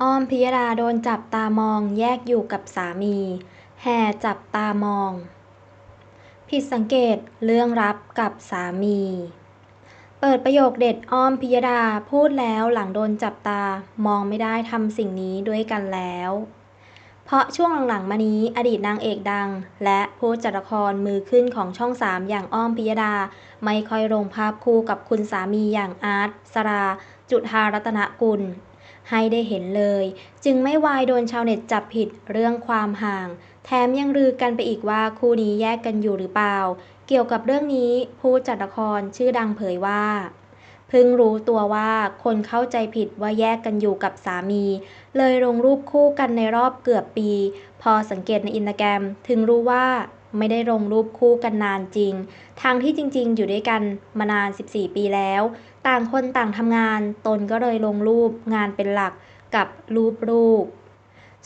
อ้อม พิยดา โดนจับตามอง แยกอยู่กับสามี แห่จับตามอง ผิดสังเกต เรื่องรับกับสามี เปิดประโยคเด็ดอ้อมพิยดาพูดแล้วหลังโดนจับตา มองไม่ได้ทำสิ่งนี้ด้วยกันแล้ว เพราะช่วงหลังๆมานี้อดีตนางเอกดัง และผู้จัดละครมือขึ้นของช่องสามอย่างอ้อมพิยดา ไม่ค่อยลงภาพคู่กับคุณสามีอย่างอาร์ตสรา จุธารัตนกุล ให้ได้เห็นเลย จึงไม่วายโดนชาวเน็ตจับผิดเรื่องความห่าง แถมยังลือกันไปอีกว่าคู่นี้แยกกันอยู่หรือเปล่า เกี่ยวกับเรื่องนี้ผู้จัดละครชื่อดังเผยว่าเพิ่งรู้ตัวว่าคนเข้าใจผิดว่าแยกกันอยู่กับสามี เลยลงรูปคู่กันในรอบเกือบปี พอสังเกตในอินสตาแกรมถึงรู้ว่า ไม่ได้ลงรูปคู่กันนานจริง ทางที่จริงๆ อยู่ด้วยกันมานาน 14 ปีแล้ว ต่างคนต่างทำงาน ตนก็เลยลงรูปงานเป็นหลักกับรูปลูก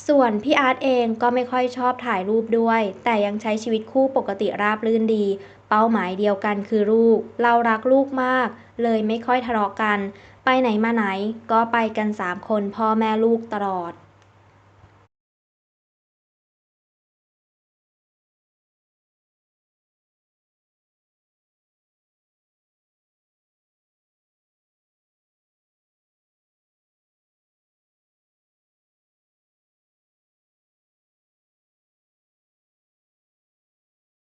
ส่วนพี่อาร์ตเองก็ไม่ค่อยชอบถ่ายรูปด้วย แต่ยังใช้ชีวิตคู่ปกติราบรื่นดี เป้าหมายเดียวกันคือลูก เรารักลูกมาก เลยไม่ค่อยทะเลาะกัน ไปไหนมาไหนก็ไปกันสามคนพ่อแม่ลูกตลอด